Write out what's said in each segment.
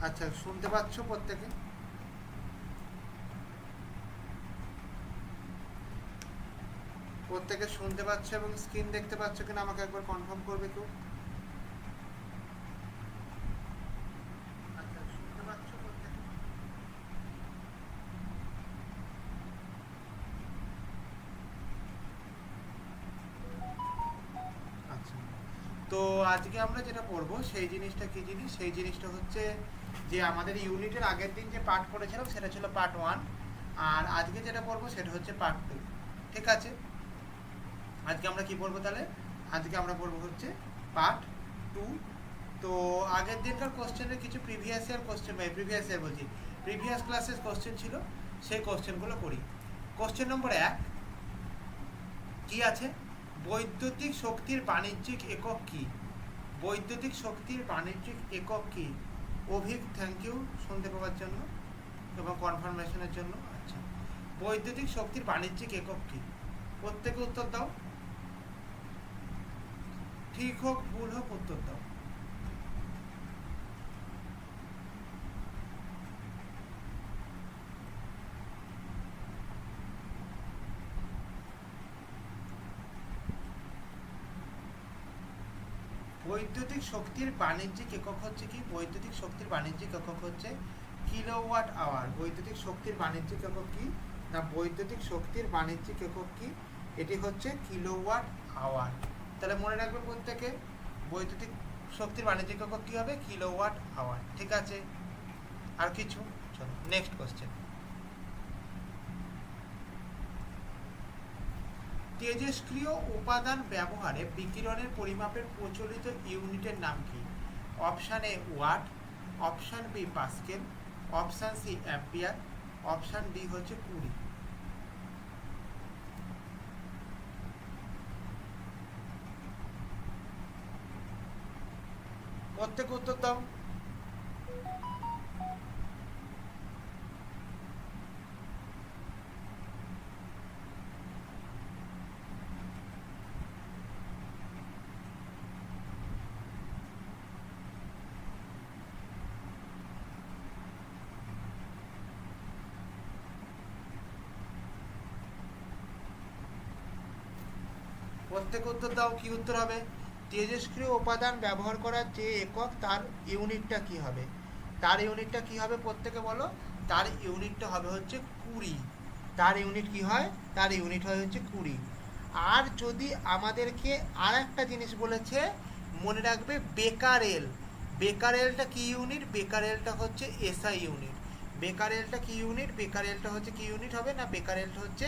আচ্ছা শুনতে পাচ্ছ প্রত্যেকে? প্রত্যেকে শুনতে পাচ্ছ এবং স্ক্রিন দেখতে পাচ্ছ কিনা আমাকে একবার কনফার্ম করবে কেউ? আচ্ছা আচ্ছা। তো আজকে আমরা যেটা পড়ব, সেই জিনিসটা কি জিনিস? সেই জিনিসটা হচ্ছে যে আমাদের ইউনিটের আগের দিন যে পার্ট করেছিলাম, সেটা ছিল পার্ট ওয়ান। আর আজকে যেটা পড়ব, সেটা হচ্ছে পার্ট টু। ঠিক আছে? আজকে আমরা কি পড়ব তাহলে? আজকে আমরা পড়ব হচ্ছে পার্ট টু। তো আগের দিনকার কোশ্চেনের কিছু previous year question previous year বলছি। প্রিভিয়াস ক্লাসের কোশ্চেন ছিল, সেই কোশ্চেনগুলো করি। কোশ্চেন নম্বর এক, কি আছে? বৈদ্যুতিক শক্তির বাণিজ্যিক একক কি? বৈদ্যুতিক শক্তির বাণিজ্যিক একক কি? অভিক থ্যাংক ইউ শুনতে পাওয়ার জন্য এবং কনফার্মেশনের জন্য। আচ্ছা। বৈদ্যুতিক শক্তির বাণিজ্যিক একক কি? প্রত্যেকে উত্তর দাও। ঠিক হোক, ভুল হোক, উত্তর দাও বৈদ্যুতিক শক্তির বাণিজ্যিক একক হচ্ছে কি? বৈদ্যুতিক শক্তির বাণিজ্যিক একক হচ্ছে কিলোওয়াট আওয়ার। বৈদ্যুতিক শক্তির বাণিজ্যিক একক কি? না, বৈদ্যুতিক শক্তির বাণিজ্যিক একক কি? এটি হচ্ছে কিলোওয়াট আওয়ার। তাহলে মনে রাখবে প্রত্যেকে, বৈদ্যুতিক শক্তির বাণিজ্যিক একক কি হবে? Kilowatt hour. ঠিক আছে? আর কিছু? চলো নেক্সট কোশ্চেন তেজস্ক্রিয় উপাদান ব্যবহারে বিকিরণের পরিমাপের প্রচলিত ইউনিটের নাম কি? Option A watt, option B pascal, option C ampere, option D হচ্ছে কুড়ি। প্রত্যেক উত্তর দাও। প্রত্যেক উত্তর দাও, কি উত্তর হবে? তেজস্ক্রিয় উপাদান ব্যবহার করার যে একক, তার ইউনিটটা কি হবে? তার ইউনিটটা কি হবে প্রত্যেকে বলো? তার ইউনিটটা হবে হচ্ছে কুড়ি। তার ইউনিট কি হয়? তার ইউনিট হয় হচ্ছে কুড়ি। আর যদি আমাদেরকে আর একটা জিনিস বলেছে, মনে রাখবে বেকারেল বেকারেলটা কি ইউনিট? বেকারেলটা হচ্ছে এসআই ইউনিট। বেকারেলটা কি ইউনিট? বেকারেলটা হচ্ছে কি ইউনিট হবে? না বেকারেলটা হচ্ছে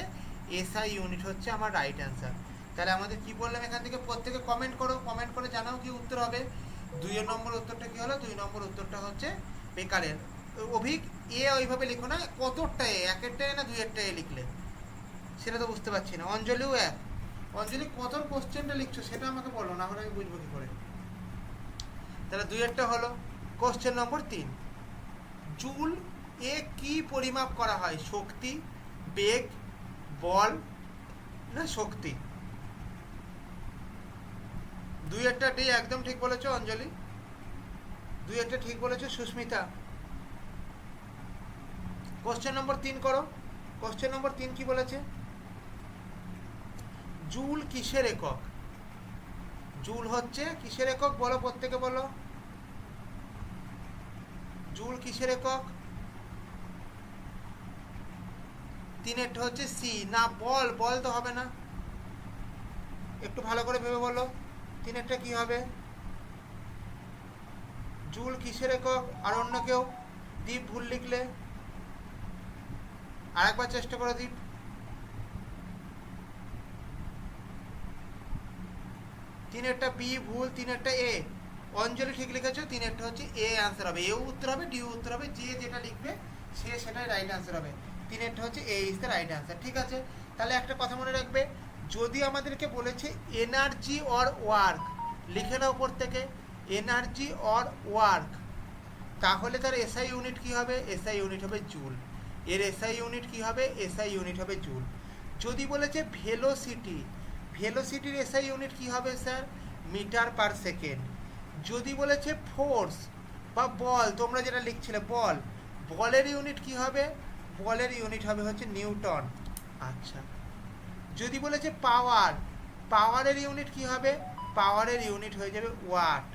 এসআই ইউনিট হচ্ছে আমার রাইট অ্যান্সার। তাহলে আমাদের কি বললাম এখান থেকে? প্রত্যেকে কমেন্ট করো কমেন্ট করে জানাও কি উত্তর হবে। দুই নম্বর উত্তরটা কি হলো? দুই নম্বর উত্তরটা হচ্ছে বেকারের। অভিক, এ ওইভাবে লিখো না, কতটা এ? একেরটা এ না দুইয়েরটা এ লিখলে? সেটা তো বুঝতে পারছি না। অঞ্জলিও এক। অঞ্জলি কত কোশ্চেনটা লিখছো সেটা আমাকে বলো, না হলে আমি বুঝব কি করে? তাহলে দুইয়েরটা হলো কোশ্চেন নম্বর তিন। জুল, এ কি পরিমাপ করা হয়? শক্তি, বেগ, বল, না শক্তি? দুই একটা ডি একদম ঠিক বলেছ, অঞ্জলি। দুই একটা ঠিক বলেছ, সুস্মিতা। কোশ্চেন নম্বর তিন করো। কোশ্চেন নম্বর তিন কি বলেছে? জুল কিসের একক? জুল হচ্ছে কিসের একক? বলো প্রত্যেকে বলো। জুল কিসের একক? তিনেরটা হচ্ছে সি। না, বল বল তো হবে না। একটু ভালো করে ভেবে বলো। তিনেরটা কি হবে? জুল কিসের একক? আর অন্য কেউ? দীপ ভুল লিখলে? আরেকবার চেষ্টা করো দীপ। তিনেরটা বি ভুল, তিনেরটা এ। অঞ্জলি ঠিক লিখেছো, তিনেরটা হচ্ছে এ অ্যান্সার হবে। এও উত্তর হবে ডি উত্তর হবে, যে যেটা লিখবে, সে সেটাই রাইট অ্যান্সার হবে। তিনেরটা হচ্ছে A is the right answer ঠিক আছে? তাহলে একটা কথা মনে রাখবে যদি আমাদেরকে বলেছে এনার্জি অর ওয়ার্ক, লিখে নাও উপর থেকে, এনার্জি অর ওয়ার্ক, তাহলে তার এসআই ইউনিট কি হবে? এসআই ইউনিট হবে জুল। এর এসআই ইউনিট কি হবে? এসআই ইউনিট হবে জুল। যদি বলেছে ভেলোসিটি, ভেলোসিটির এসআই ইউনিট কি হবে স্যার? Metre per second. যদি বলেছে ফোর্স বা বল, তোমরা যেটা লিখছিলে, বল, বলের ইউনিট কি হবে? বলের ইউনিট হবে হচ্ছে নিউটন। আচ্ছা। যদি বলেছে পাওয়ার পাওয়ারের ইউনিট কি হবে? পাওয়ারের ইউনিট হয়ে যাবে ওয়াট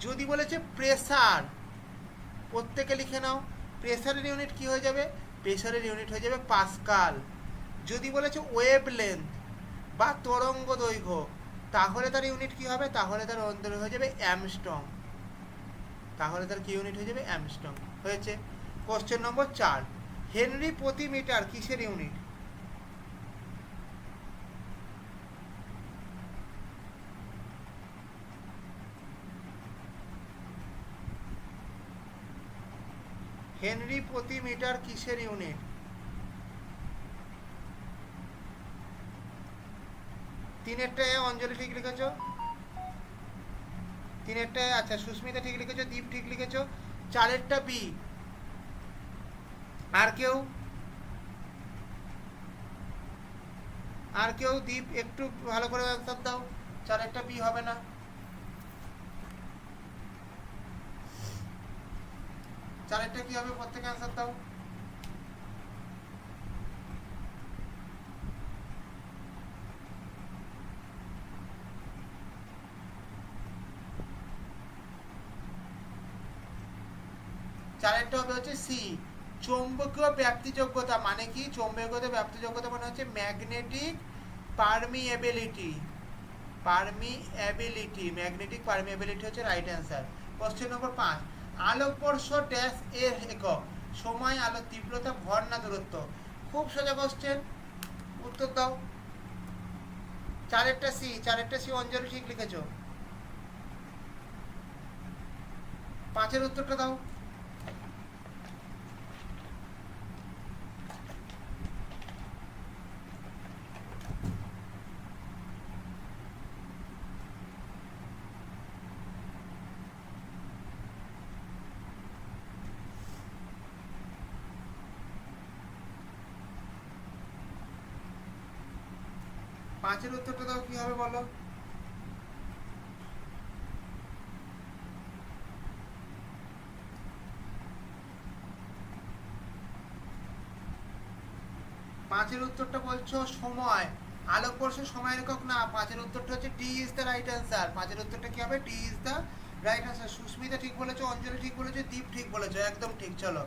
যদি বলেছে প্রেসার প্রত্যেকে লিখে নাও প্রেসারের ইউনিট কি হয়ে যাবে? প্রেসারের ইউনিট হয়ে যাবে পাস্কাল যদি বলেছে ওয়েভ লেন্থ বা তরঙ্গ দৈর্ঘ্য, তাহলে তার ইউনিট কি হবে? তাহলে তার অন্তর হয়ে যাবে অ্যামস্ট্রং। তাহলে তার কি ইউনিট হয়ে যাবে? অ্যামস্ট্রং। হয়েছে। কোশ্চেন নম্বর চার। হেনরি প্রতি মিটার কিসের ইউনিট হেনরি প্রতি মিটার কিসের ইউনিট? তিনেরটা অঞ্জলি ঠিক লিখেছো? তিনেরটা আচ্ছা সুস্মিতা ঠিক লিখেছো, দীপ ঠিক লিখেছো, চারেরটা বি। আর কেউ? আর কেউ? দীপ, একটু ভালো করে দাও, চারেরটা বি হবে না। চারেরটা কি হবে? প্রত্যেকে অ্যান্সার দাও। চারেরটা হবে হচ্ছে সি চৌম্বকীয় ব্যাপ্তিযোগ্যতা মানে কি? চৌম্বকীয় ব্যাপ্তিযোগ্যতা মানে হচ্ছে ম্যাগনেটিক পারমিএবিলিটি। পারমিএবিলিটি, ম্যাগনেটিক পারমিএবিলিটি হচ্ছে রাইট অ্যান্সার কোশ্চেন নম্বর পাঁচ। আলোকবর্ষ ড্যাশ এর একক। সময় আলো তীব্রতা, ভর না দূরত্ব। খুব সোজা কোশ্চেন উত্তর দাও। চারেরটা সি চারেরটা সি অঞ্জলি ঠিক লিখেছ। পাঁচের উত্তরটা দাও। পাঁচের উত্তরটা দাও, কি হবে বলো? পাঁচের উত্তরটা বলছো সময়। আলোকবর্ষ সময় একক না, পাঁচের উত্তরটা হচ্ছে D is the right answer পাঁচের উত্তরটা কি হবে? D is the right answer Susmita ঠিক বলেছ, অঞ্জলি ঠিক বলেছ, দীপ ঠিক বলেছ, একদম ঠিক, চলো।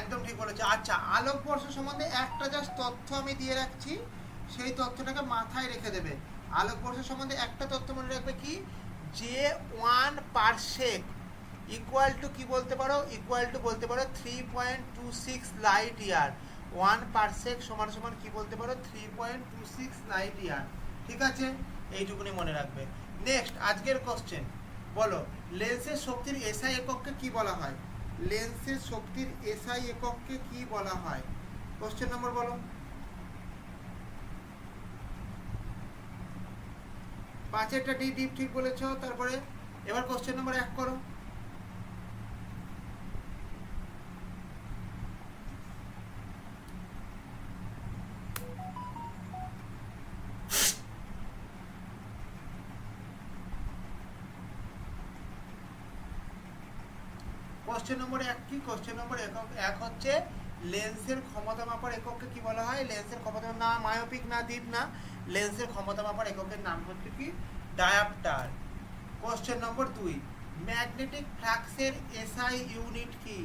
একদম ঠিক বলেছ। আচ্ছা আলোকবর্ষ সম্বন্ধে একটা জাস্ট তথ্য আমি দিয়ে রাখছি। সেই তথ্যটাকে মাথায় রেখে দেবে। আলোকবর্ষ সম্বন্ধে একটা তথ্য মনে রাখবে কি? যে ওয়ান পারসেক ইকুয়াল টু কি বলতে পারো? ইকুয়াল টু বলতে পারো three point two six light year one parsec সমান সমান কি বলতে পারো? Three point two six light year ঠিক আছে? এইটুকুনি মনে রাখবে। নেক্সট আজকের কোশ্চেন বলো লেন্সের শক্তির এসআই একককে কি বলা হয়? লেন্সের শক্তির এসআই একককে কি বলা হয়? কোশ্চেন নম্বর বলো। পাঁচেরটা ডি, ডিপ ঠিক বলেছ, তারপরে এবার কোশ্চেন নম্বর এক করো। কোশ্চেন নম্বর এক কি? কোশ্চেন নম্বর একক এক হচ্ছে লেন্সের ক্ষমতা মাপার একককে কি বলা হয়? লেন্সের ক্ষমতা না মায়োপিক না দ্বীপ না লেন্সের ক্ষমতা মাপার এককের নাম হচ্ছে কি? ডায়াপ্টার কোশ্চেন নম্বর দুই। ম্যাগনেটিক ফ্লাক্সের এসআই ইউনিট কি?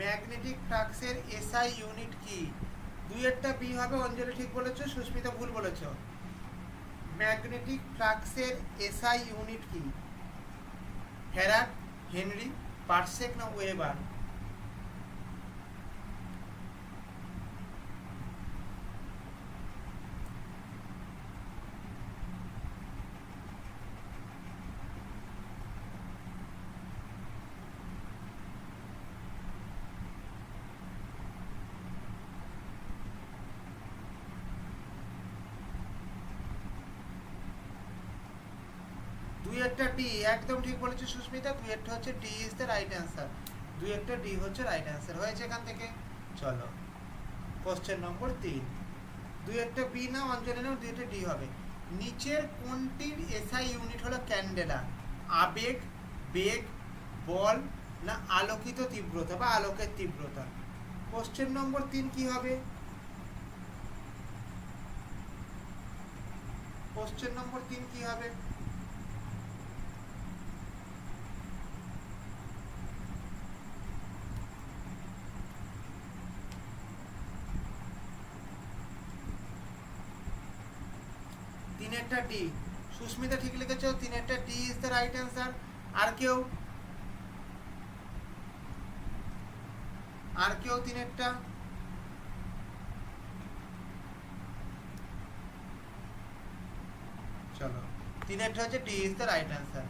ম্যাগনেটিক ফ্লাক্সের এসআই ইউনিট কি? দুইয়েরটা বি হবে, অঞ্জলি ঠিক বলেছ, সুস্মিতা ভুল বলেছ। ম্যাগনেটিক ফ্লাক্সের এসআই ইউনিট কি? ফ্যারাড হেনরি পারসেক না ওয়েবার দুই একটা ডি একদম ঠিক বলেছে সুস্মিতা, দুই একটা হচ্ছে D is the right answer দুই একটা ডি হচ্ছে রাইট অ্যান্সার হয়েছে এখান থেকে? চলো। কোশ্চেন নম্বর তিন। দুই একটা বি না অঞ্জলি নাও দুই একটা ডি হবে। নিচের কোনটির এসআই ইউনিট হলো ক্যান্ডেলা আবেগ, বেগ, বল না আলোকিত তীব্রতা বা আলোকের তীব্রতা? কোশ্চেন নম্বর তিন কি হবে? কোশ্চেন নম্বর তিন কি হবে? তিনেরটা ডি সুস্মিতা ঠিক লিখেছো তিনেরটা D is the right answer আর কেউ? আর কেউ তিনেরটা? চলো, তিনেরটা হচ্ছে D is the right answer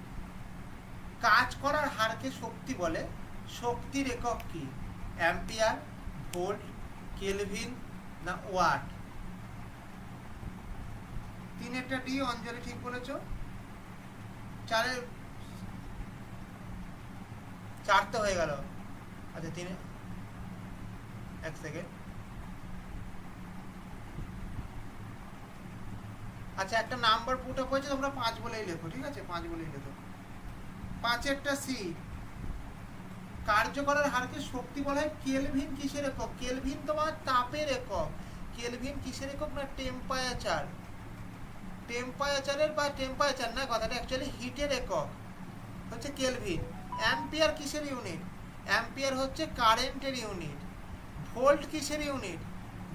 কাজ করার হারকে শক্তি বলে, শক্তির একক কি? অ্যাম্পিয়ার ভোল্ট কেলভিন না ওয়াট? তিনেরটা ডি অঞ্জলি ঠিক বলেছ। চারের চার তো হয়ে গেল। আচ্ছা তিনে এক সেকেন্ড আচ্ছা একটা নাম্বার পুট আপ হয়েছে, তোমরা পাঁচ বলেই লেখো, ঠিক আছে? পাঁচ বলেই লেখো। পাঁচেরটা সি কার্য করার হারকে শক্তি বলা হয় কেলভিন কিসের একক? কেলভিন তোমার তাপের একক। কেলভিন কিসের একক না টেম্পারেচার টেম্পারেচারের বা টেম্পারেচার না, কথাটা অ্যাকচুয়ালি হিটের একক। হচ্ছে কেলভিন অ্যাম্পিয়ার কিসের ইউনিট অ্যাম্পিয়ার হচ্ছে কারেন্টের ইউনিট ভোল্ট কিসের ইউনিট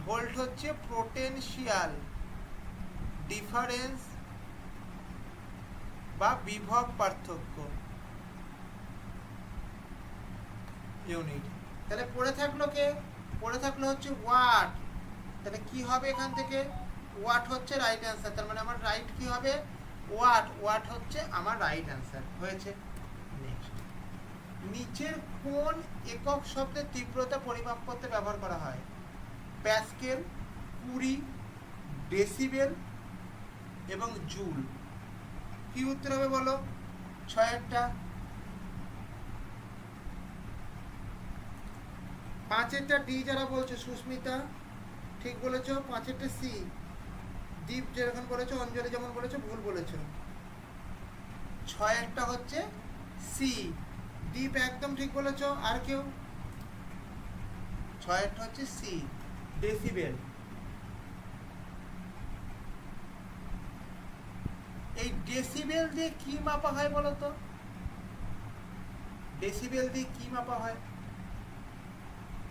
ভোল্ট হচ্ছে পোটেনশিয়াল ডিফারেন্স বা বিভব পার্থক্য ইউনিট তাহলে পড়ে থাকল কে? পড়ে থাকল হচ্ছে ওয়াট তাহলে কি হবে এখান থেকে? ওয়াট হচ্ছে রাইট অ্যান্সার তার মানে আমার রাইট কি হবে? ওয়াট ওয়াট হচ্ছে আমার রাইট অ্যান্সার হয়েছে? নিচের কোন একক শব্দের তীব্রতা পরিমাপ করতে ব্যবহার করা হয়? প্যাসকেল, কুড়ি, ডেসিবেল এবং জুল। কি উত্তর হবে বলো? ছয়েরটা পাঁচেরটা ডি যারা বলছে, সুস্মিতা, ঠিক বলেছ? পাঁচেরটা সি। দীপ যেরকম বলেছ অঞ্জলি যেমন বলেছ ভুল বলেছ। একটা হচ্ছে সি দীপ একদম ঠিক বলেছ আর কেউ? ছয়েরটা হচ্ছে সি ডেসিবেল এই ডেসিবেল দিয়ে কি মাপা হয় বলতো? ডেসিবেল দিয়ে কি মাপা হয়?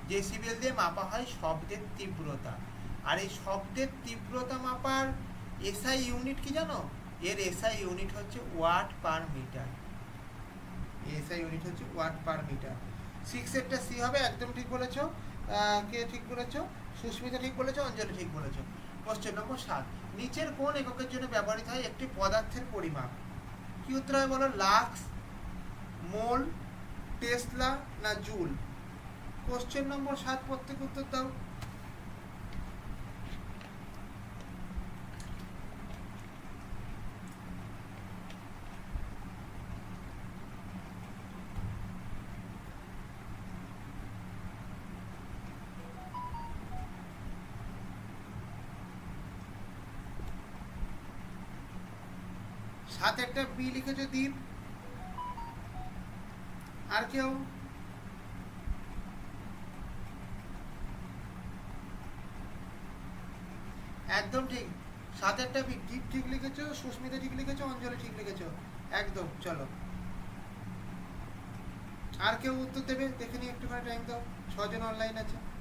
ডেসিবেল দিয়ে মাপা হয় শব্দের তীব্রতা। আর এই শব্দের তীব্রতা মাপার এসআই ইউনিট কি জানো? এর এসআই ইউনিট হচ্ছে watt per metre SI unit হচ্ছে ওয়াট পার মিটার সিক্স এরটা সি হবে, একদম ঠিক বলেছ। কে ঠিক বলেছ? সুস্মিতা ঠিক বলেছ, অঞ্জলি ঠিক বলেছ। কোশ্চেন নম্বর সাত। নিচের কোন এককের জন্য ব্যবহৃত হয় একটি পদার্থের পরিমাপ? কি উত্তর হয় বলো? লাক্স, মোল, টেসলা না জুল? কোশ্চেন নম্বর সাত প্রত্যেক উত্তর দাও। সাত একটা বি লিখেছো দ্বীপ। আর কেউ? একদম ঠিক। সাত একটা বি দীপ ঠিক লিখেছো, সুস্মিতা ঠিক লিখেছো, অঞ্জলি ঠিক লিখেছো। একদম, চলো। আর কেউ উত্তর দেবে? দেখে নিই একটুখানি টাইম দাও। ছজন অনলাইন আছে।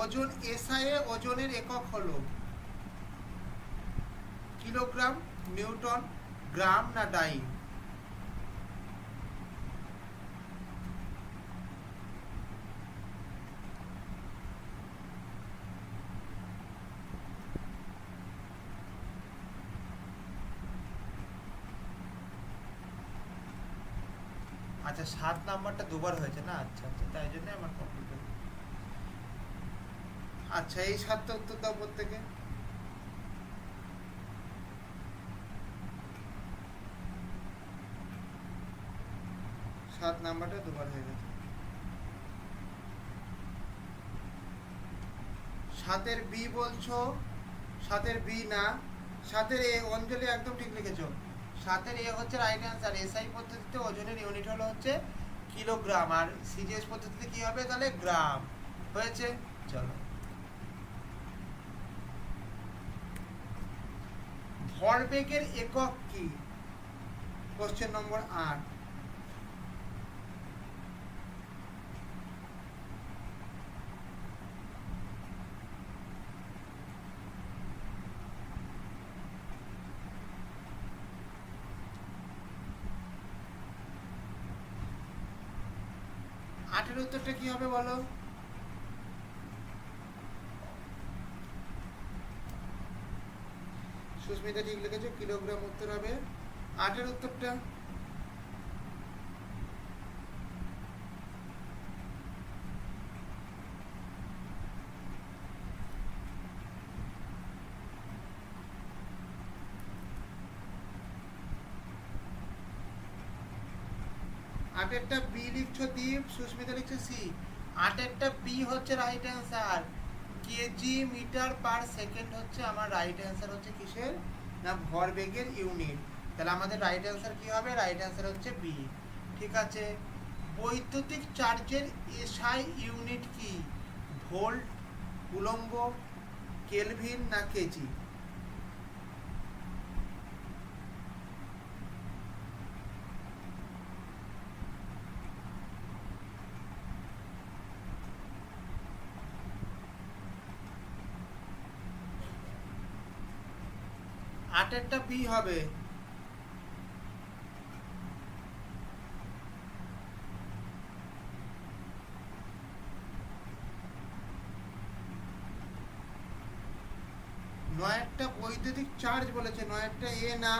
ওজন এসআইয়ে ওজনের একক হল কিলোগ্রাম, নিউটন, গ্রাম না ডাইন? আচ্ছা সাত নাম্বারটা দুবার হয়েছে না? আচ্ছা আচ্ছা তাই জন্য আমার কম্পিউটার আচ্ছা এই সাতটা উত্তর দাও প্রত্যেকে? সাত নাম্বারটা দুবার হয়ে গেছে। সাতের বি বলছো, সাতের বি না, সাতের এ, অঞ্জলি একদম ঠিক লিখেছো। সাতের এ হচ্ছে রাইট অ্যান্সার এসআই পদ্ধতিতে ওজনের ইউনিট হলো হচ্ছে কিলোগ্রাম আর সিজিএস পদ্ধতিতে কি হবে তাহলে গ্রাম হয়েছে? চলো। ভরবেগের একক কি? কোশ্চেন নম্বর আট। আটের উত্তরটা কি হবে বলো? সুস্মিতা ঠিক লিখেছো, কিলোগ্রাম উত্তর হবে আটের উত্তরটা। আটেরটা বি লিখছো দীপ, সুস্মিতা লিখছো সি আটেরটা বি হচ্ছে right answer KG metre per second হচ্ছে আমার রাইট অ্যান্সার হচ্ছে কিসের? না, ভরবেগের ইউনিট তাহলে আমাদের রাইট অ্যান্সার কী হবে? রাইট অ্যান্সার হচ্ছে বি ঠিক আছে? বৈদ্যুতিক চার্জের এসআই ইউনিট কি? ভোল্ট কুলম্ব কেলভিন না কেজি? আটেরটা বি হবে। নয়েরটা বৈদ্যুতিক চার্জ বলেছে নয়েরটা এ না।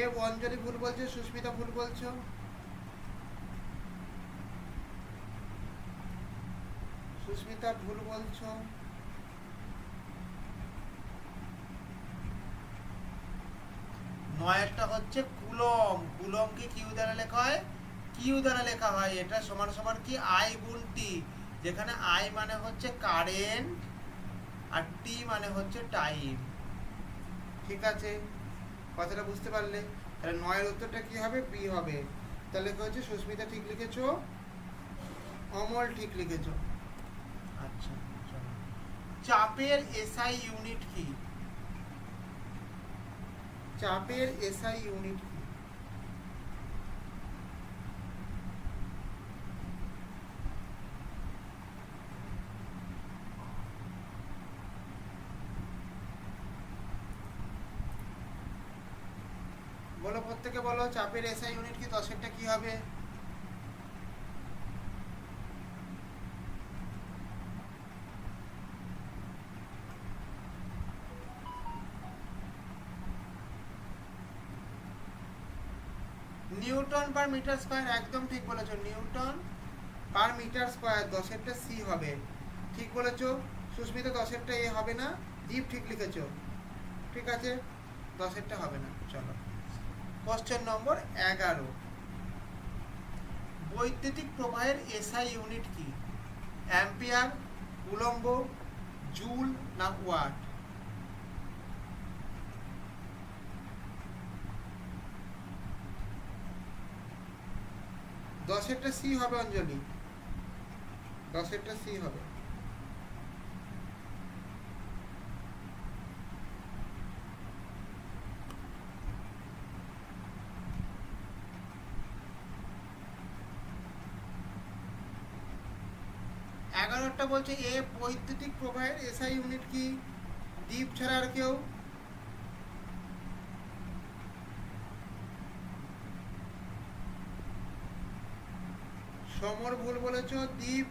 এ অঞ্জলি ভুল বলছে, সুস্মিতা ভুল বলছো। সুস্মিতা, ভুল বলছো। নয়েরটা হচ্ছে কুলম। কুলমকে কিউ দ্বারা লেখা হয়? কিউ দ্বারা লেখা হয় এটা সমান সমান কি? আই গুণ টি। যেখানে আই মানে হচ্ছে কারেন্ট আর টি মানে হচ্ছে টাইম। ঠিক আছে? কথাটা বুঝতে পারলে? তাহলে নয়ের উত্তরটা কি হবে? বি হবে। তাহলে কি হচ্ছে? সুস্মিতা ঠিক লিখেছো? অমল ঠিক লিখেছো। আচ্ছা চাপের এসআই ইউনিট কি? চাপের এসআই ইউনিট কি? বলো, প্রত্যেকে বলো, চাপের এসআই ইউনিট কি? দশেরটা কি হবে? নিউটন পার মিটার স্কয়ার একদম ঠিক বলেছ। নিউটন পার মিটার স্কয়ার দশেরটা সি হবে। ঠিক বলেছ? সুস্মিতা, দশেরটা এ হবে না? দীপ, ঠিক লিখেছো? ঠিক আছে? দশেরটা হবে না। চলো। কোশ্চেন নম্বর এগারো। বৈদ্যুতিক প্রবাহের এসআই ইউনিট কি? অ্যাম্পিয়ার উলম্ব জুল না ওয়াট দশেরটা সি হবে অঞ্জলি। দশেরটা সি হবে। এগারোটা বলছে, এ বৈদ্যুতিক প্রবাহের এসআই ইউনিট কি? দ্বীপ ছাড়া আর কেউ? সমর ভুল বলেছ, দ্বীপ,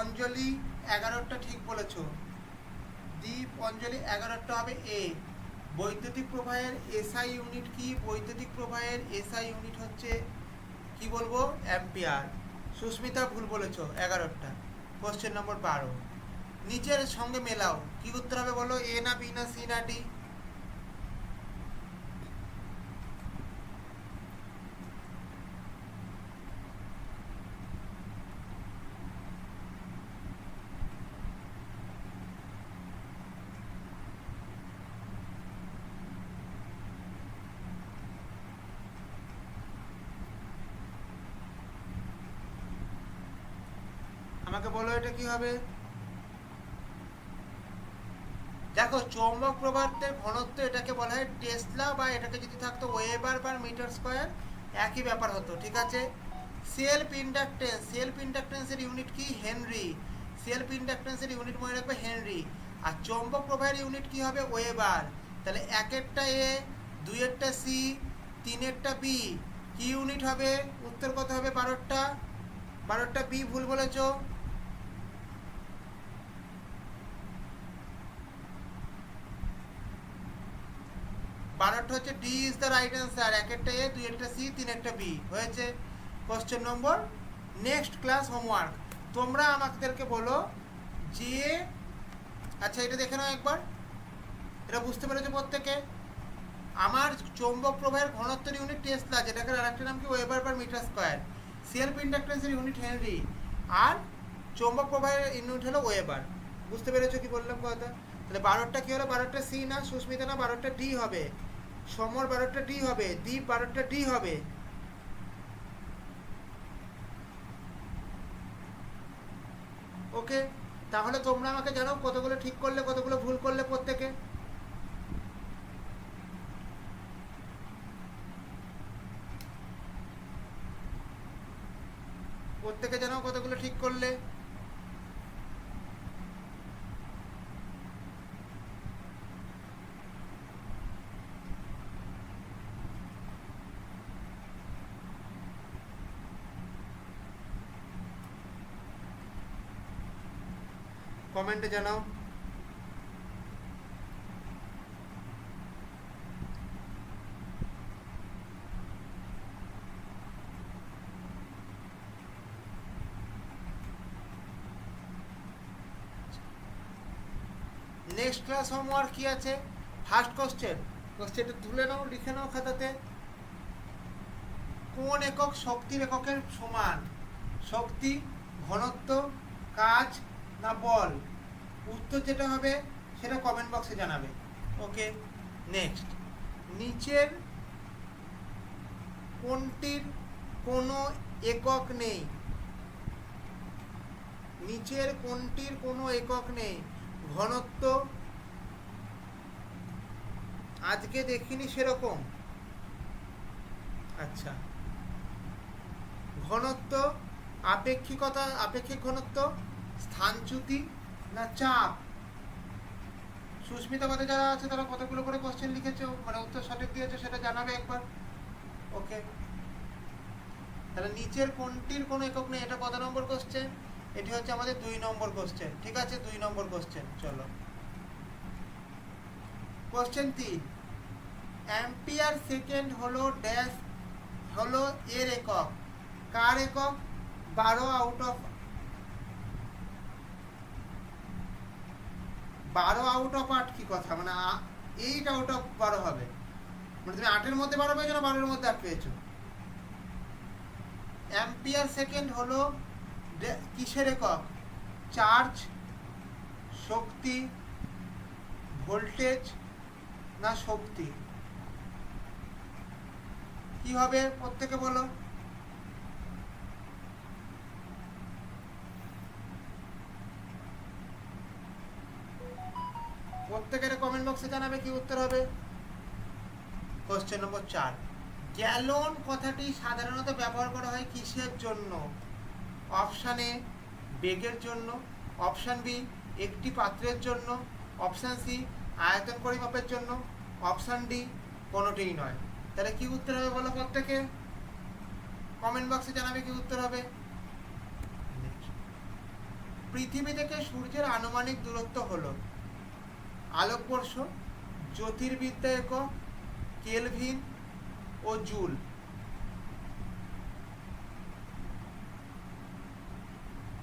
অঞ্জলি এগারোটা ঠিক বলেছ। দ্বীপ, অঞ্জলি এগারোটা হবে এ বৈদ্যুতিক প্রবাহের এসআই ইউনিট কি? বৈদ্যুতিক প্রবাহের এসআই ইউনিট হচ্ছে, কি বলব? অ্যাম্পিয়ার সুস্মিতা ভুল বলেছ, এগারোটা। কোশ্চেন নম্বর বারো। নিচের সঙ্গে মেলাও। কি উত্তর হবে বলো? এ না বি না সি না ডি বলো কি হবে? দেখো, চৌম্বক প্রবাহের ঘনত্ব এটাকে বলা হয় টেসলা বা এটাকে যদি থাকতো ওয়েবার পার মিটার স্কয়ার, একই ব্যাপার হতো, ঠিক আছে? সেলফ ইন্ডাকটেন্স, সেলফ ইন্ডাকটেন্সের ইউনিট কি? হেনরি। সেলফ ইন্ডাকটেন্সের ইউনিট মনে রাখবে হেনরি। আর চৌম্বক প্রবাহের ইউনিট কি হবে? ওয়েবার। তাহলে একেরটা এ, দুইয়েরটা সি, তিনেরটা বি, কি ইউনিট হবে? উত্তর কত হবে বারোটা বারোটা বি ভুল বলেছ। বারোটা হচ্ছে D is the right answer এক একটা এ দুই একটা সি তিন একটা বি হয়েছে? Question number next class homework তোমরা আমাদেরকে বলো যে আচ্ছা এটা দেখে নাও একবার। এটা বুঝতে পেরেছ প্রত্যেকে? আমার চৌম্বক প্রবাহের ঘনত্বের ইউনিট টেসলা যেটাকে আরেকটা নাম কি? Weber per metre square self ইন্ডাকটেন্সের unit henry আর চৌম্বক প্রবাহের ইউনিট হলো ওয়েবার বুঝতে পেরেছ কি বললাম কথা? তাহলে বারোটা কী হলো? বারোটা সি না? সুস্মিতা না? বারোটা ডি হবে। সমর বারোটা ডি হবে, দ্বীপ বারোটা ডি হবে। ওকে, তাহলে তোমরা আমাকে জানাও কতগুলো ঠিক করলে, কতগুলো ভুল করলে প্রত্যেকে। প্রত্যেকে জানাও কতগুলো ঠিক করলে। কমেন্টে জানাও। নেক্সট ক্লাস হোমওয়ার্ক কি আছে? ফার্স্ট কোশ্চেন কোশ্চেনটা তুলে নাও, লিখে নাও খাতাতে। কোন একক শক্তির এককের সমান? শক্তি, ঘনত্ব, কাজ না বল? উত্তর যেটা হবে সেটা কমেন্ট বক্সে জানাবে। ওকে নেক্সট নিচের কোনটির কোনো একক নেই? নিচের কোনটির কোনো একক নেই? ঘনত্ব? আজকে দেখিনি সেরকম। আচ্ছা। ঘনত্ব, আপেক্ষিকতা, আপেক্ষিক ঘনত্ব, স্থানচ্যুতি না, চাপ। সুস্মিতা পদে যারা আছে, তারা কতগুলো করে কোশ্চেন লিখেছো মানে উত্তর সঠিক দিয়েছে, সেটা জানাবে একবার। ওকে তাহলে নিচের কোনটির কোনো একক নেই? এটা কত নম্বর কোশ্চেন এটি হচ্ছে আমাদের দুই নম্বর কোশ্চেন ঠিক আছে? দুই নম্বর কোশ্চেন চলো। কোশ্চেন তিন। অ্যাম্পিয়ার সেকেন্ড হলো ড্যাশ হলো এর একক। কার একক? বারো আউট অফ বারো আউট অফ আট কি কথা? মানে এইট আউট অফ বারো হবে। মানে তুমি আটের মধ্যে বারো পেয়েছ না বারোর মধ্যে আট পেয়েছ? অ্যাম্পিয়ার সেকেন্ড হলো কিসের একক? চার্জ শক্তি ভোল্টেজ না শক্তি? কি হবে প্রত্যেকে বলো? প্রত্যেকের কমেন্ট বক্সে জানাবে কি উত্তর হবে। কোশ্চেন নম্বর চার। গ্যালন কথাটি সাধারণত ব্যবহার করা হয় কিসের জন্য? অপশান এ বেগের জন্য। অপশান বি একটি পাত্রের জন্য। অপশান সি আয়তন পরিমাপের জন্য। অপশান ডি কোনোটিই নয়। তাহলে কি উত্তর হবে বলো প্রত্যেকে? কমেন্ট বক্সে জানাবে কি উত্তর হবে। পৃথিবী থেকে সূর্যের আনুমানিক দূরত্ব হলো আলোকবর্ষ, জ্যোতির্বিদ্যা একক, কেলভিন ও জুল।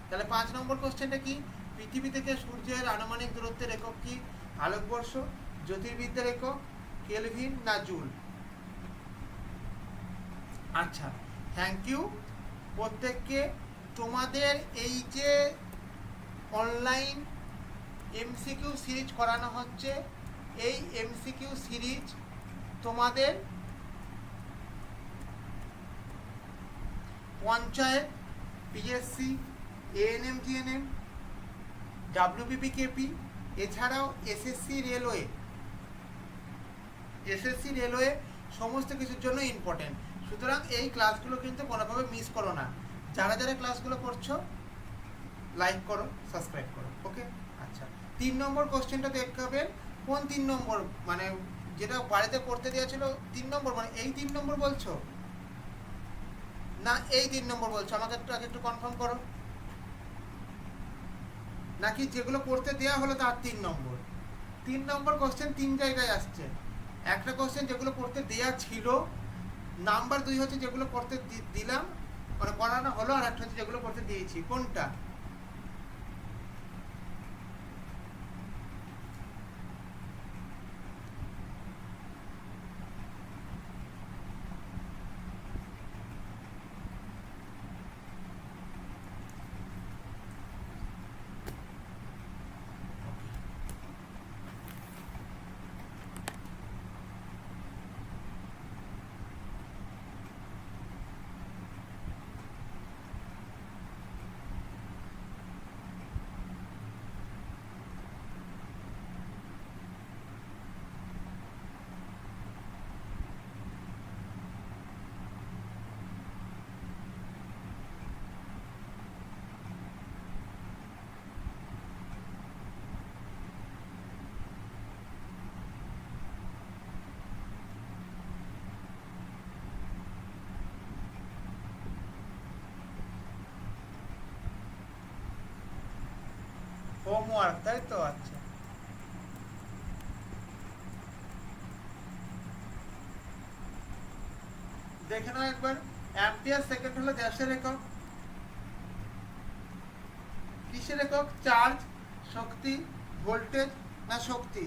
তাহলে পাঁচ নম্বর কোশ্চেনটা কি? পৃথিবী থেকে সূর্যের আনুমানিক দূরত্বের একক কি? আলোকবর্ষ, জ্যোতির্বিদ্যার একক, কেলভিন না জুল? আচ্ছা থ্যাংক ইউ প্রত্যেককে তোমাদের এই যে অনলাইন এমসিকিউ সিরিজ করানো হচ্ছে। এই এমসিকিউ সিরিজ তোমাদের panchayat, PSC ANM GNM WBPKP এছাড়াও এসএসসি রেলওয়ে এসএসসি রেলওয়ে সমস্ত কিছুর জন্য ইম্পর্টেন্ট সুতরাং এই ক্লাসগুলো কিন্তু কোনোভাবে মিস করো না। যারা যারা ক্লাসগুলো করছ লাইক করো সাবস্ক্রাইব করো ওকে তিন নম্বর কোশ্চেনটা হবে কোন তিন নম্বর? মানে যেটা বাড়িতে করতে দেওয়া ছিল, তিন নম্বর? মানে এই তিন নম্বর বলছো? না, এই তিন নম্বর বলছো। আমাকে একটু আগে একটু কনফার্ম করো। নাকি যেগুলো করতে দেওয়া হলো তার তিন নম্বর? তিন নম্বর কোশ্চেন তিন জায়গায় আসছে। একটা কোশ্চেন যেগুলো করতে দেওয়া ছিল নাম্বার দুই হচ্ছে যেগুলো করতে দিলাম মানে করানো হলো, আর একটা হচ্ছে যেগুলো করতে দিয়েছি। কোনটা? হোমওয়ার্ক তাই তো? আচ্ছা। দেখে নাও একবার, অ্যাম্পিয়ার সেকেন্ড হলো গ্যাসের একক। কিসের একক? চার্জ, শক্তি, ভোল্টেজ না শক্তি?